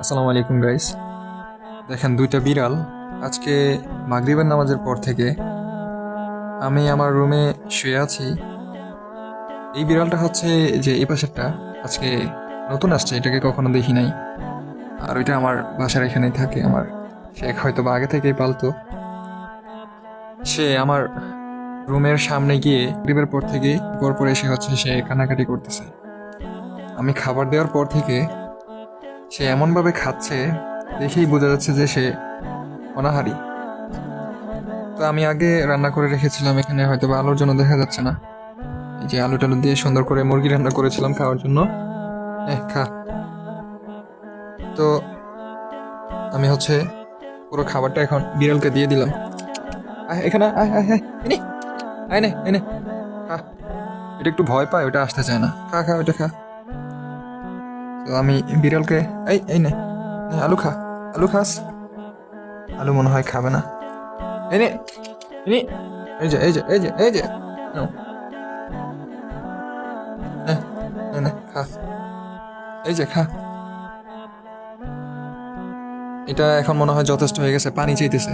আসসালামু আলাইকুম গাইস দেখেন, দুইটা বিড়াল। আজকে মাগরিবের নামাজের পর থেকে আমি আমার রুমে শুয়ে আছি। এই বিড়ালটা হচ্ছে যে এই পাশেরটা, আজকে নতুন আসছে, এটাকে কখনো দেখি নাই। আর ওইটা আমার বাসার এখানেই থাকে, আমার সে হয়তো বা আগে থেকেই পালতো। সে আমার রুমের সামনে গিয়ে মাগরিবের পর থেকে পরপর পর এসে হচ্ছে সে কানাকাটি করতেছে। আমি খাবার দেওয়ার পর থেকে সে এমনভাবে খাচ্ছে দেখেই বোঝা যাচ্ছে যে সে অনাহারি। তো আমি আগে রান্না করে রেখেছিলাম, এখানে হয়তো বা আলোর জন্য দেখা যাচ্ছে না। এই যে আলু টালু দিয়ে সুন্দর করে মুরগি রান্না করেছিলাম খাওয়ার জন্য। এ খা। তো আমি হচ্ছে পুরো খাবারটা এখন বিড়ালকে দিয়ে দিলাম। এখানে আয় আয় নে। এটা একটু ভয় পায়, ওটা আসতে চায় না। খা খা, ওটা খা। তো আমি বিড়ালকে এই এই নে। আলু খা। আলু খাস? আলু মনে হয় খাবে না। এই নে। এই যে এই যে এই যে এই যে। খা। এই যে, খা। এটা এখন মনে হয় যথেষ্ট হয়ে গেছে। পানি চাইতেছে।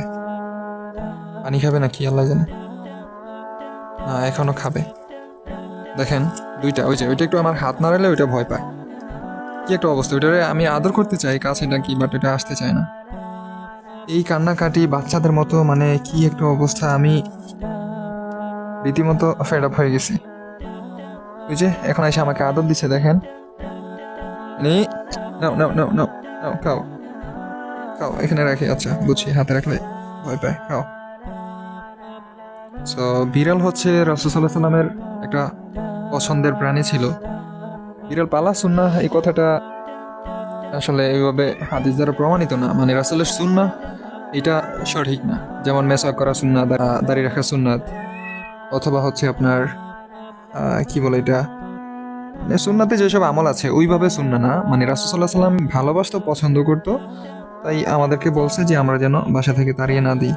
পানি খাবে না কি আল্লাহ জানে। না, এখনও খাবে। দেখেন, দুইটা, ওই যে, ওইটা একটু আমার হাত নাড়ালে ওইটা ভয় পায়। কি একটা অবস্থা? ওইটারে আমি আদর করতে চাই, কাছে ডাকি বাট এটা আসতে চায় না। এই কান্নাকাটি বাচ্চাদের মতো মানে কি একটা অবস্থা, আমি রীতিমতো ফেড আপ হয়ে গেছি। ওই যে, এখন এসে আমাকে আদর দিচ্ছে, দেখেন। নাও নাও এখানে রাখি আচ্ছা বুঝছি হাতে রাখলে ভয় পায়, খাও। সো বিড়াল হচ্ছে রসুসাল্লাহ সাল্লামের একটা পছন্দের প্রাণী ছিল। বিড়াল পালা সুন্না এই কথাটা আসলে এইভাবে হাদিস দ্বারা প্রমাণিত না। মানে রাসুলের সুন্না এটা সঠিক না। যেমন মেসা করা সুন্নাত আহ, দাড়ি রাখা সুন্নাত অথবা হচ্ছে আপনার কি বলে এটা? মানে সুন্নাতে যেসব আমল আছে ওইভাবে সুন্না না। মানে রাসুসাল্লাহ সাল্লাম ভালোবাসতো পছন্দ করতো। তাই আমাদেরকে বলছে যে আমরা যেন বাসা থেকে তাড়িয়ে না দিই।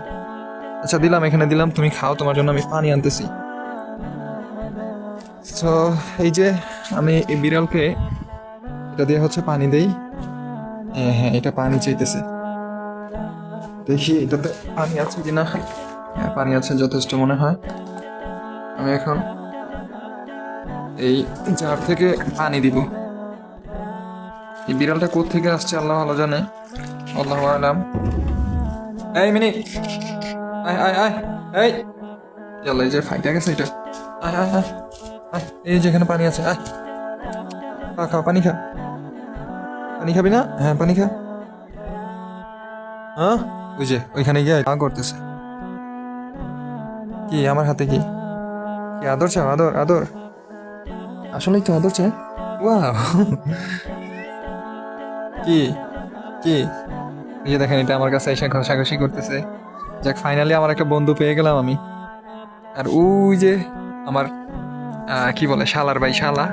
আচ্ছা দিলাম এখানে দিলাম তুমি খাও তোমার জন্য আমি পানি আনতেছি। তো এই যে আমি এই বিড়ালকে এটা দিয়ে হচ্ছে পানি দেই। হ্যাঁ হ্যাঁ এটা পানি চাইতেছে। দেখি, এটাতে পানি আছে কিনা? হ্যাঁ পানি আছে যথেষ্ট মনে হয়। আমি এখন এই জার থেকে পানি দিব। এই বিড়ালটা থেকে আসছে, আল্লাহ ভালো জানে। আল্লাহ আলাম। এই, মিনি! আয় আয় আয়! এই! চলো এই যে ফাইটা গেছে এটা। আয় আয় আয়! এই যেখানে পানি আছে, আয়। খা খা পানি খা। পানি খাবি না? হ্যাঁ পানি খা। হ্যাঁ ওই যে, ওইখানে গিয়ে আ করতেছে। কি, আমার হাতে কি? কি, আদর চাও? আদর আদর। আসলেই তো আদর চাই। ওয়াও। কি কি? এই যে দেখেন, এটা আমার কাছে এসে ঘষাঘষি করতেছে। যাক ফাইনালি আমার একটা বন্ধু পেয়ে গেলাম আমি। আর ওই যে আমার কি বলে, শালার ভাই, শালা?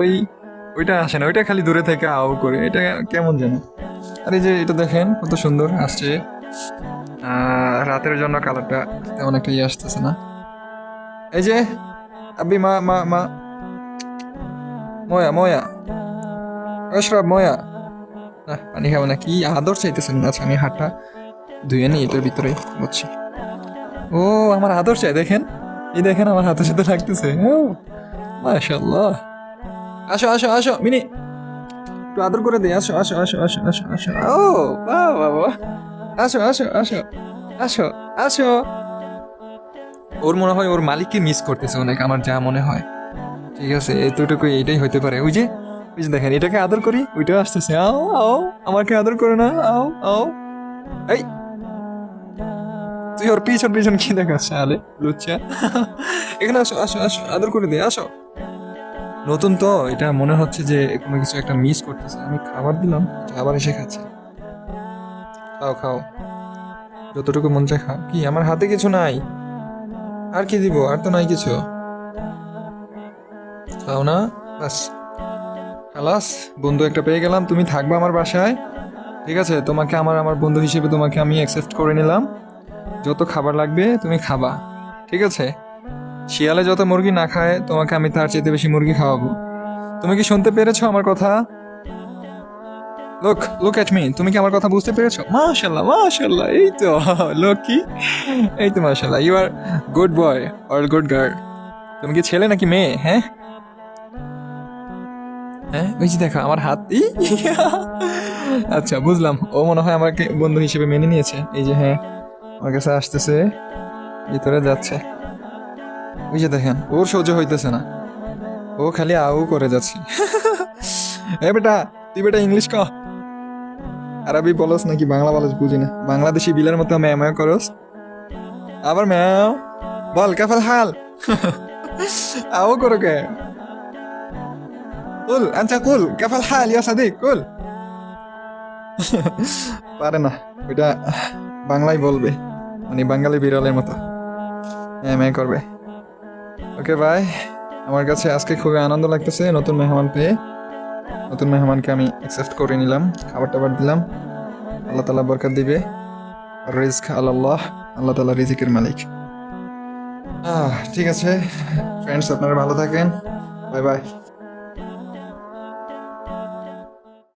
ওই, ওইটা আসে না, ওইটা খালি দূরে থেকে আও করে, এটা কেমন যেন। আর এই যে এটা দেখেন, কত সুন্দর আসছে রাতের জন্য কালারটা তেমন একটা ইয়ে আসতেছে না। এই যে আবি মা মা মা। ময়া ময়া। অশরাব, ময়া। না পানি খাব না, কি আদর চাইতেছেন আচ্ছা আমি হাতটা ধুয়ে নিই, এটার ভিতরে বুঝছি ও, আমার আদর চাই, দেখেন। এই দেখেন আমার হাতের সাথে লাগতেছে। ও মাশাল্লাহ আসো আসো আসো মিনি। একটু আদর করে দে আসো আসো আসো আসো আসো আসো। ও বাহ বাহ বাহ। আসো আসো আসো আসো আসো। ওর মনে হয় ওর মালিককে মিস করতেছে অনেক আমার যা মনে হয়। ঠিক আছে এতটুকু এইটাই হতে পারে। ওই যে ওই যে দেখেন এটাকে আদর করি ওইটাও আসতেছে। আও আও আমাকে আদর করে না আও আও। এই তুই ওর পিছন পিছন কি দেখাস আলে লুচ্চা। এখানে আসো আসো আসো, আদর করে দে, আসো। নতুন তো, এটা মনে হচ্ছে যে কোনো কিছু একটা মিস করতেছে। আমি খাবার দিলাম আবার এসে খাচ্ছে। খাও খাও। যতটুকু মন চায় খাও। কি, আমার হাতে কিছু নাই? আর কি দিব? আর তো নাই কিছু। খাও না? বাস। খালাস, বন্ধু একটা পেয়ে গেলাম। তুমি থাকবে আমার বাসায়। ঠিক আছে, তোমাকে আমার আমার বন্ধু হিসেবে তোমাকে আমি অ্যাকসেপ্ট করে নিলাম। যত খাবার লাগবে তুমি খাবা, ঠিক আছে? শিয়ালে যত মুরগি না খায়, তোমাকে আমি তার চেয়ে বেশি মুরগি খাওয়াবো। তুমি কি শুনতে পেরেছ আমার কথা? লুক লুক এট মি তুমি কি আমার কথা বুঝতে পেরেছ? মাশাল্লাহ মাশাল্লাহ এই তো লকি এই তো মাশাল্লাহ you are good boy or good girl তুমি কি ছেলে নাকি মেয়ে হ্যাঁ? হ্যাঁ ওই দেখো, আমার হাত আচ্ছা বুঝলাম, ও মনে হয় আমাকে বন্ধু হিসেবে মেনে নিয়েছে, এই যে হ্যাঁ। আমার কাছে আসতেছে। ভিতরে যাচ্ছে। ওই যে দেখেন, ওর সহ্য হইতেছে না। ও খালি আউ করে যাচ্ছে। এ বেটা, তুই বেটা ইংলিশ ক। আরবি বলস নাকি বাংলা বলস বুঝি না। বাংলাদেশি বিলের মতো ম্যাও করস। আবার ম্যাও। বল, কেফাল হাল। আও করো কে? কুল আচ্ছা কুল, কেফাল হাল, ইয়া সাদিক, কুল। পারে না, ওইটা বাংলায় বলবে। মানে বাঙালি বিড়ালের মতো। ম্যাঁ করবে। ওকে, ভাই। আমার কাছে আজকে খুবই আনন্দ লাগতেছে নতুন মেহমান পেয়ে। নতুন মেহমানকে আমি অ্যাকসেপ্ট করে নিলাম খাবার টাবার দিলাম। আল্লাহ তালা বরকত দিবে। রিজক আল্লাহ আল্লাহ তালা রিজিকের মালিক। ঠিক আছে। ফ্রেন্ডস আপনারা ভালো থাকেন। Bye bye